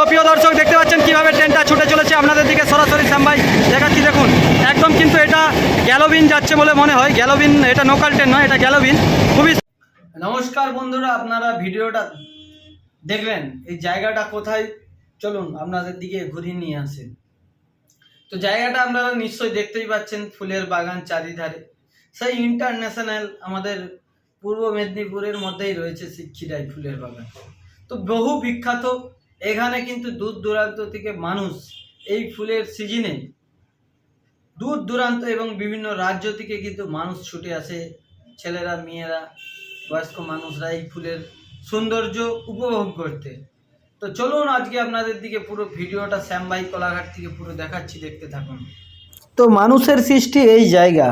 তো প্রিয় দর্শক, দেখতে পাচ্ছেন কীভাবে ট্রেনটা ছুটে চলেছে আপনাদের দিকে সরাসরি শ্যামবাই দেখাচ্ছি। দেখুন, একদম কিন্তু এটা গ্যালোবিন যাচ্ছে বলে মনে হয়। গ্যালোবিন, এটা লোকাল ট্রেন নয়, এটা গ্যালোবিন। খুবই নমস্কার বন্ধুরা, আপনারা ভিডিওটা দেখলেন, এই জায়গাটা কোথায়? চলুন, আপনাদের দিকে ঘুরিয়ে নিয়ে আসেন তো জায়গাটা আপনারা নিশ্চয়ই দেখতেই পাচ্ছেন, ফুলের বাগান চারিধারে। সেই ইন্টারন্যাশনাল আমাদের পূর্ব মেদিনীপুরের মধ্যেই রয়েছে শিক্ষিরাই ফুলের বাগান। তো বহু বিখ্যাত এখানে কিন্তু দূর দূরান্ত থেকে মানুষ এই ফুলের সিজনে দূর দূরান্ত এবং বিভিন্ন রাজ্য থেকে কিন্তু মানুষ ছুটে আসে। ছেলেরা, মেয়েরা, বয়স্ক মানুষরা এই ফুলের সৌন্দর্য উপভোগ করতে। তো চলুন আজকে আপনাদের দিকে পুরো ভিডিওটা শ্যামবাই কোলাঘাট থেকে পুরো দেখাচ্ছি, দেখতে থাকুন। তো মানুষের সৃষ্টি এই জায়গা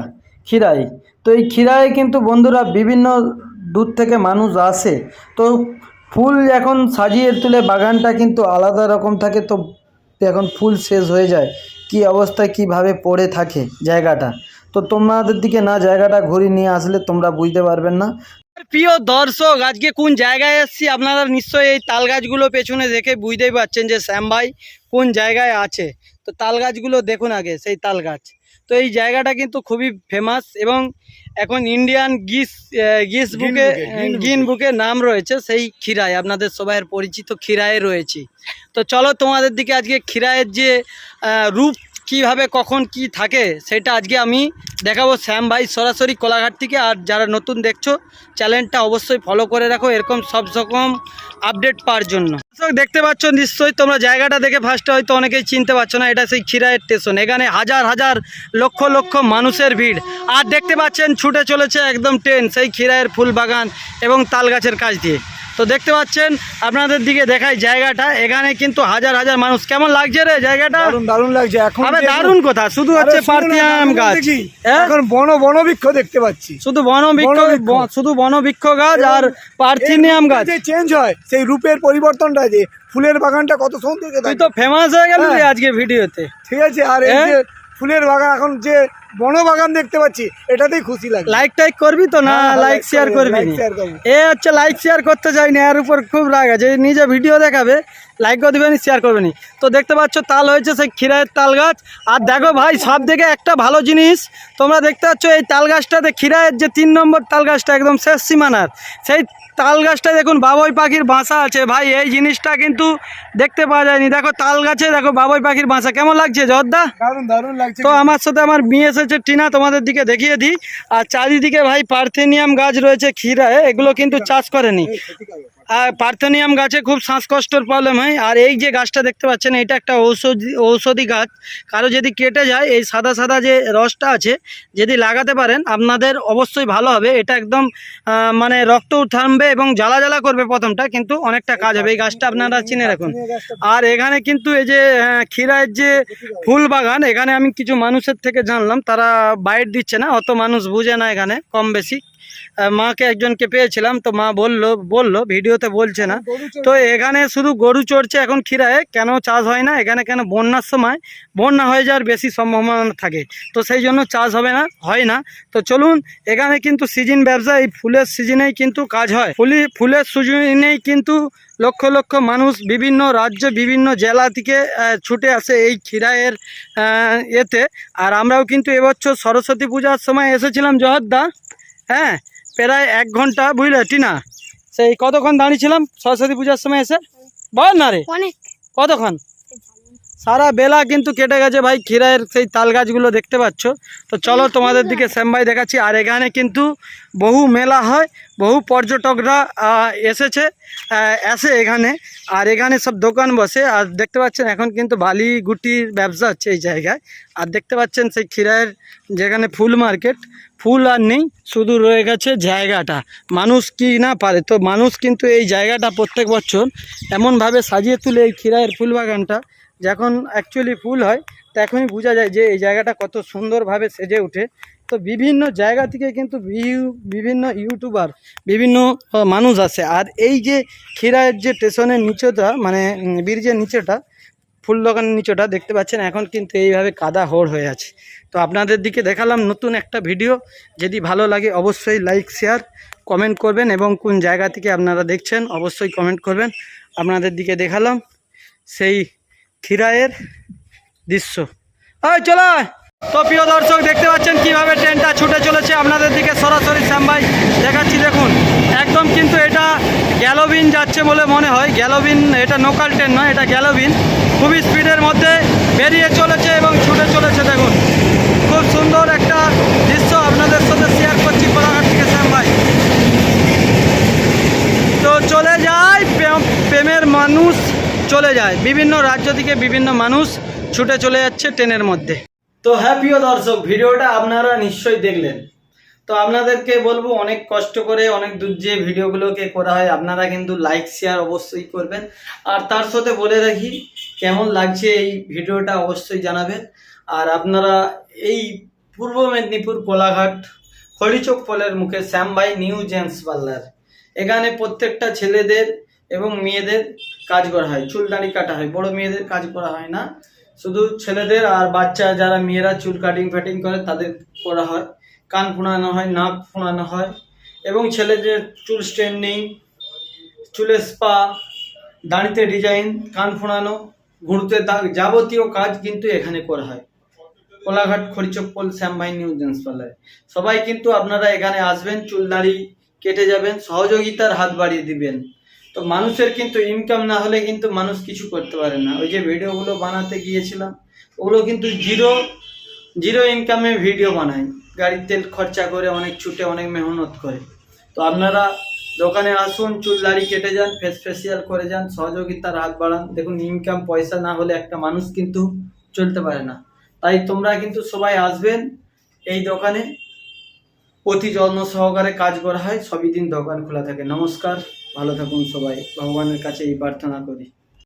খিরাই তো এই খিরায় কিন্তু বন্ধুরা বিভিন্ন দূর থেকে মানুষ আসে। তো ফুল এখন সাজিয়ে তুলে বাগানটা কিন্তু আলাদা রকম থাকে, তো এখন ফুল শেষ হয়ে যায়। কি অবস্থায় কীভাবে পড়ে থাকে জায়গাটা? তো তোমাদের দিকে না জায়গাটা ঘুরিয়ে নিয়ে আসলে তোমরা বুঝতে পারবেন না। প্রিয় দর্শক আজকে কোন জায়গায় এসেছি আপনারা নিশ্চয়ই এই তাল গাছগুলো পেছনে দেখে বুঝতেই পারছেন যে শ্যাম ভাই কোন জায়গায় আছে। তো তাল গাছগুলো দেখুন আগে সেই তাল গাছ। তো এই জায়গাটা কিন্তু খুবই ফেমাস এবং এখন ইন্ডিয়ান গিস গিস বুকে গিন বুকে নাম রয়েছে সেই ক্ষীরায় আপনাদের সবাইয়ের পরিচিত ক্ষীরায় রয়েছি। তো চলো তোমাদের দিকে আজকে ক্ষীরায়ের যে রূপ কীভাবে কখন কি থাকে সেটা আজকে আমি দেখাবো। শ্যাম ভাই সরাসরি কোলাঘাট থেকে আর যারা নতুন দেখছ চ্যানেলটা অবশ্যই ফলো করে রাখো এরকম সব রকম আপডেট পাওয়ার জন্য। দর্শক, দেখতে পাচ্ছ নিশ্চয়ই তোমরা জায়গাটা দেখে ফার্স্টে হয়তো অনেকেই চিনতে পারছ না এটা সেই ক্ষীরায়ের স্টেশন এখানে হাজার হাজার লক্ষ লক্ষ মানুষের ভিড়। আর দেখতে পাচ্ছেন ছুটে চলেছে একদম ট্রেন সেই ক্ষীরায়ের ফুল বাগান এবং তাল গাছের কাছ দিয়ে। তো দেখতে পাচ্ছেন আপনাদের দিকে দেখাই জায়গাটা। এখানে কিন্তু হাজার হাজার মানুষ। কেমন লাগছে রে জায়গাটা? দারুণ লাগছে। এখন আরে দারুণ কথা শুধু হচ্ছে পার্থিয়াম গাছ। হ্যাঁ? এখন বন বনবৃক্ষ দেখতে পাচ্ছি। শুধু বনবৃক্ষ শুধু বনবৃক্ষ গাছ আর পার্থিনিয়াম গাছ। যে চেঞ্জ হয় সেই রূপের পরিবর্তনটা যে ফুলের বাগানটা কত সুন্দর তুই তো ফেমাস হয়ে গেল হ্যাঁ। আজকে ভিডিওতে ঠিক আছে আর এই হ্যাঁ? যে ফুলের বাগান এখন যে বন বাগান দেখতে পাচ্ছি এটাতেই খুশি লাগে। লাইক টাইক করবি তো না? হ্যাঁ, লাইক শেয়ার করবি নি? এ হচ্ছে লাইক শেয়ার করতে চাইনি এর উপর খুব রাগ আছে। নিজে ভিডিও দেখাবে লাইকও দিবেনি শেয়ার করবে নি তো দেখতে পাচ্ছ তাল হয়েছে সেই ক্ষীরায়ের তাল গাছ। আর দেখো ভাই সব থেকে একটা ভালো জিনিস তোমরা দেখতে পাচ্ছ এই তাল গাছটাতে ক্ষীরায়ের যে তিন নম্বর তাল গাছটা একদম শেষ সীমানার। সেই তাল গাছটায় দেখুন বাবুই পাখির বাসা আছে। ভাই এই জিনিসটা কিন্তু দেখতে পাওয়া যায়নি। দেখো তাল গাছে দেখো বাবুই পাখির বাসা। কেমন লাগছে জর্দা? দারুণ দারুণ লাগছে তো আমার সাথে আমার মেয়ে এসেছে টিনা তোমাদের দিকে দেখিয়ে দিই। আর চারিদিকে ভাই পার্থেনিয়াম গাছ রয়েছে ক্ষীরায় এগুলো কিন্তু চাষ করেনি। পার্থেনিয়াম গাছে খুব শ্বাসকষ্টর প্রবলেম হয়। আর এই যে গাছটা দেখতে পাচ্ছেন, এটা একটা ঔষধি ঔষধি গাছ। কারও যদি কেটে যায়, এই সাদা সাদা যে রসটা আছে, যদি লাগাতে পারেন, আপনাদের অবশ্যই ভালো হবে। এটা একদম মানে রক্ত থামবে এবং জ্বালা জ্বালা করবে প্রথমটা, কিন্তু অনেকটা কাজ হবে। এই গাছটা আপনারা চিনে রাখুন। আর এখানে কিন্তু এই যে ক্ষীরায়ের যে ফুল বাগান, এখানে আমি কিছু মানুষের থেকে জানলাম, তারা বাইট দিচ্ছে না। অত মানুষ বুঝে না এখানে, কম বেশি। মাকে একজনকে পেয়েছিলাম, তো মা বলল বলল, ভিডিওতে বলছে না। তো এখানে শুধু গরু চড়ছে এখন ক্ষীরায় কেন চাষ হয় না? এখানে কেন বন্যার সময়? বন্যা হয়ে যাওয়ার বেশি সম্ভাবনা থাকে। তো সেই জন্য চাষ হবে না, হয় না। তো চলুন, এখানে কিন্তু সিজন ব্যবসা, এই ফুলের সিজনেই কিন্তু কাজ হয়। ফুলি, ফুলের সিজনেই কিন্তু লক্ষ লক্ষ মানুষ বিভিন্ন রাজ্য, বিভিন্ন জেলা থেকে ছুটে আসে এই ক্ষীরায়ের এতে। আর আমরাও কিন্তু এবছর সরস্বতী পূজার সময় এসেছিলাম জহরদা হ্যাঁ প্রায় এক ঘণ্টা বুঝলে টিনা? সেই কতক্ষণ দাঁড়িয়েছিলাম সরস্বতী পূজার সময় এসে? বল না রে। অনেক। কতক্ষণ? সারা বেলা কিন্তু কেটে গেছে ভাই, ক্ষীরায়ের সেই তাল গাছগুলো দেখতে পাচ্ছ। তো চলো তোমাদের দিকে শ্যামভাই দেখাচ্ছি। আর এখানে কিন্তু বহু মেলা হয়, বহু পর্যটকরা এসেছে এসে এখানে। আর এখানে সব দোকান বসে, আর দেখতে পাচ্ছেন এখন কিন্তু বালি গুটির ব্যবসা হচ্ছে এই জায়গায়। আর দেখতে পাচ্ছেন সেই ক্ষীরায়ের যেখানে ফুল মার্কেট, ফুল আর নেই, শুধু রয়ে গেছে জায়গাটা। মানুষ কি না পারে, তো মানুষ কিন্তু এই জায়গাটা প্রত্যেক বছর এমনভাবে সাজিয়ে তুলে এই ক্ষীরায়ের ফুল বাগানটা। যখন অ্যাকচুয়ালি ফুল হয় তখনই বোঝা যায় যে এই জায়গাটা কত সুন্দরভাবে সেজে ওঠে তো বিভিন্ন জায়গা থেকে কিন্তু বিভি- বিভিন্ন ইউটিউবার, বিভিন্ন মানুষ আসে। আর এই যে ক্ষীরায়ের যে স্টেশনের নিচেটা মানে ব্রিজের নিচেটা, ফুল দোকানের নিচেটা দেখতে পাচ্ছেন, এখন কিন্তু এইভাবে কাদা হোড় হয়ে আছে। তো আপনাদের দিকে দেখালাম নতুন একটা ভিডিও। যদি ভালো লাগে অবশ্যই লাইক শেয়ার কমেন্ট করবেন এবং কোন জায়গা থেকে আপনারা দেখছেন, অবশ্যই কমেন্ট করবেন। আপনাদের দিকে দেখালাম। সেই খিরায়ের দৃশ্য। ওই চলো। তো প্রিয় দর্শক, দেখতে পাচ্ছেন কীভাবে ট্রেনটা ছুটে চলেছে। আপনাদের দিকে সরাসরি শ্যামভাই দেখাচ্ছি, দেখুন। একদম কিন্তু এটা গ্যালোবিন যাচ্ছে বলে মনে হয়। গ্যালোবিন এটা লোকাল ট্রেন নয়, এটা গ্যালোবিন। খুবই স্পিডের মধ্যে বেরিয়ে চলেছে এবং ছুটে চলেছে, দেখুন। খুব সুন্দর একটা দৃশ্য আপনাদের সাথে শেয়ার করছি কোলাঘাট থেকে শ্যামভাই তো চলে যায় প্রেমের মানুষ চলে যায়। বিভিন্ন রাজ্য থেকে বিভিন্ন মানুষ ছুটে চলে যাচ্ছে ট্রেনের মধ্যে। তো হ্যাঁ প্রিয় দর্শক, ভিডিওটা আপনারা নিশ্চয়ই দেখলেন। তো আপনাদেরকে বলব, অনেক কষ্ট করে, অনেক দূর যে ভিডিওগুলোকে করা হয়, আপনারা কিন্তু লাইক শেয়ার অবশ্যই করবেন। আর তার সাথে বলে রাখি, কেমন লাগছে এই ভিডিওটা অবশ্যই জানাবেন। আর আপনারা এই পূর্ব মেদিনীপুর কোলাঘাট, খড়িচোক পলের মুখে শ্যামবাই নিউ জেন্টস পার্লার। এখানে প্রত্যেকটা ছেলেদের এবং মেয়েদের কাজ করা হয়, চুল দাড়ি কাটা হয়, বড় মেয়েদের কাজ করা হয় না। শুধু ছেলেদের আর বাচ্চা যারা মেয়েরা চুল কাটিং ফাটিং করে তাদের করা হয়। কান ফোঁড়ানো হয়, নাক ফোঁড়ানো হয় এবং ছেলেদের চুল স্ট্রেন্ডিং চুলের স্পা দাঁড়িতে ডিজাইন কান ফোঁড়ানো ঘুরতে যাবতীয় কাজ কিন্তু এখানে করা হয়। কোলাঘাট, খড়িচপ্পল শ্যামবাই নিউ জেন্টস পার্লারে সবাই কিন্তু আপনারা এখানে আসবেন, চুল দাড়ি কেটে যাবেন, সহযোগিতার হাত বাড়িয়ে দিবেন। তো মানুষের কিন্তু ইনকাম না হলে কিন্তু মানুষ কিছু করতে পারে না। ওই যে ভিডিওগুলো বানাতে গিয়েছিলাম, ওগুলো কিন্তু জিরো জিরো ইনকামে ভিডিও বানায়। গাড়ির তেল খরচা করে অনেক ছুটে অনেক মেহনত করে। তো আপনারা দোকানে আসুন চুল দাড়ি কেটে যান ফেস ফেসিয়াল করে যান, সহযোগিতার হাত বাড়ান। দেখুন ইনকাম পয়সা না হলে একটা মানুষ কিন্তু চলতে পারে না। তাই তোমরা কিন্তু সবাই আসবেন, এই দোকানে। অতি যত্ন সহকারে কাজ করা হয়, সবই দিন দোকান খোলা থাকে। নমস্কার। ভালো থাকুন সবাই ভগবানের কাছে এই প্রার্থনা করি।